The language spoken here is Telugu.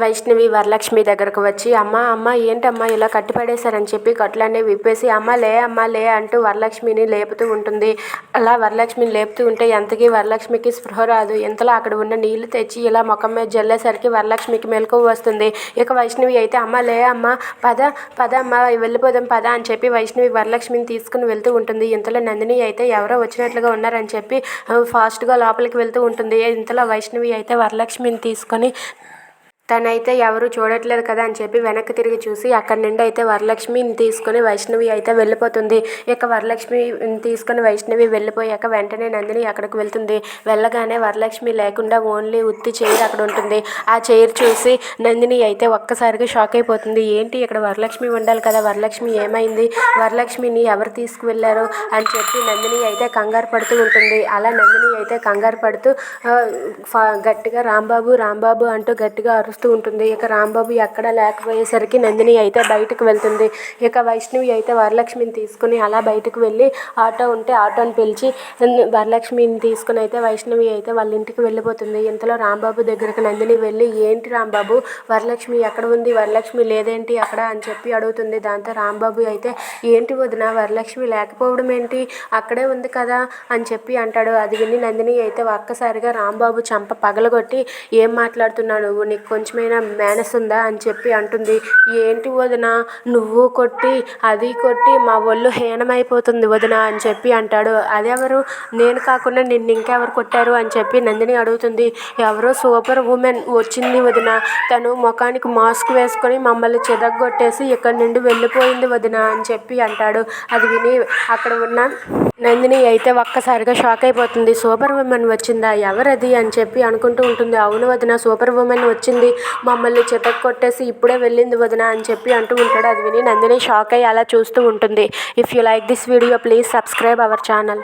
వైష్ణవి వరలక్ష్మి దగ్గరకు వచ్చి అమ్మ అమ్మ ఏంటమ్మా ఇలా కట్టిపడేశారని చెప్పి కట్లన్నీ విప్పేసి అమ్మ లే అమ్మ లే అంటూ వరలక్ష్మిని లేపుతూ ఉంటుంది. అలా వరలక్ష్మిని లేపుతూ ఉంటే ఎంతకీ వరలక్ష్మికి స్పృహ రాదు. ఇంతలో అక్కడ ఉన్న నీళ్ళు తెచ్చి ఇలా ముఖం మీద జల్లేసరికి వరలక్ష్మికి మెలకువ వస్తుంది. ఇక వైష్ణవి అయితే అమ్మ లే అమ్మ పద పద అమ్మ వెళ్ళిపోదాం పద అని చెప్పి వైష్ణవి వరలక్ష్మిని తీసుకుని వెళ్తూ ఉంటుంది. ఇంతలో నందిని అయితే ఎవరో వచ్చినట్లుగా ఉన్నారని చెప్పి ఫాస్ట్గా లోపలికి వెళ్తూ ఉంటుంది. ఇంతలో వైష్ణవి అయితే వరలక్ష్మిని తీసుకొని తనైతే ఎవరు చూడట్లేదు కదా అని చెప్పి వెనక్కి తిరిగి చూసి అక్కడి నుండి అయితే వరలక్ష్మిని తీసుకుని వైష్ణవి అయితే వెళ్ళిపోతుంది. ఇక వరలక్ష్మి తీసుకొని వైష్ణవి వెళ్ళిపోయాక వెంటనే నందిని అక్కడికి వెళ్తుంది. వెళ్ళగానే వరలక్ష్మి లేకుండా ఓన్లీ ఉత్తి చైర్ అక్కడ ఉంటుంది. ఆ చైర్ చూసి నందిని అయితే ఒక్కసారిగా షాక్ అయిపోతుంది. ఏంటి ఇక్కడ వరలక్ష్మి ఉండాలి కదా? వరలక్ష్మి ఏమైంది? వరలక్ష్మిని ఎవరు తీసుకువెళ్ళారు? అని చెప్పి నందిని అయితే కంగారు పడుతూ ఉంటుంది. అలా నందిని అయితే కంగారు పడుతూ గట్టిగా రాంబాబు రాంబాబు అంటూ గట్టిగా అరుస్తూ వస్తూ ఉంటుంది. ఇక రాంబాబు ఎక్కడ లేకపోయేసరికి నందిని అయితే బయటకు వెళ్తుంది. ఇక వైష్ణవి అయితే వరలక్ష్మిని తీసుకుని అలా బయటకు వెళ్ళి ఆటో ఉంటే ఆటోని పిలిచి వరలక్ష్మిని తీసుకుని అయితే వైష్ణవి అయితే వాళ్ళ ఇంటికి వెళ్ళిపోతుంది. ఇంతలో రాంబాబు దగ్గరికి నందిని వెళ్ళి ఏంటి రాంబాబు వరలక్ష్మి ఎక్కడ ఉంది? వరలక్ష్మి లేదేంటి అక్కడ? అని చెప్పి అడుగుతుంది. దాంతో రాంబాబు అయితే ఏంటి వదిన వరలక్ష్మి లేకపోవడం ఏంటి? అక్కడే ఉంది కదా అని చెప్పి అంటాడు. అది విని నందిని అయితే ఒక్కసారిగా రాంబాబు చంప పగలగొట్టి ఏం మాట్లాడుతున్నావు నువ్వు? నీకు కొంచెమైనా మేనస్ ఉందా అని చెప్పి అంటుంది. ఏంటి వదిన? నువ్వు కొట్టి అది కొట్టి మా ఒళ్ళు హీనమైపోతుంది వదిన అని చెప్పి అంటాడు. అదెవరు? నేను కాకుండా నిన్ను ఇంకెవరు కొట్టారు? అని చెప్పి నందిని అడుగుతుంది. ఎవరో సూపర్ ఉమెన్ వచ్చింది వదిన. తను ముఖానికి మాస్క్ వేసుకొని మమ్మల్ని చెదగొట్టేసి ఇక్కడ నుండి వెళ్ళిపోయింది వదిన అని చెప్పి అంటాడు. అది విని అక్కడ ఉన్న నందిని అయితే ఒక్కసారిగా షాక్ అయిపోతుంది. సూపర్ ఉమెన్ వచ్చిందా? ఎవరది? అని చెప్పి అనుకుంటూ ఉంటుంది. అవును వదిన సూపర్ ఉమెన్ వచ్చింది. మమ్మల్ని చితక్ కొట్టేసి ఇప్పుడే వెళ్ళింది వదిన అని చెప్పి అంటూ ఉంటాడు. అది విని నందిని షాక్ అయ్యి అలా చూస్తూ ఉంటుంది. If you like this video please subscribe our channel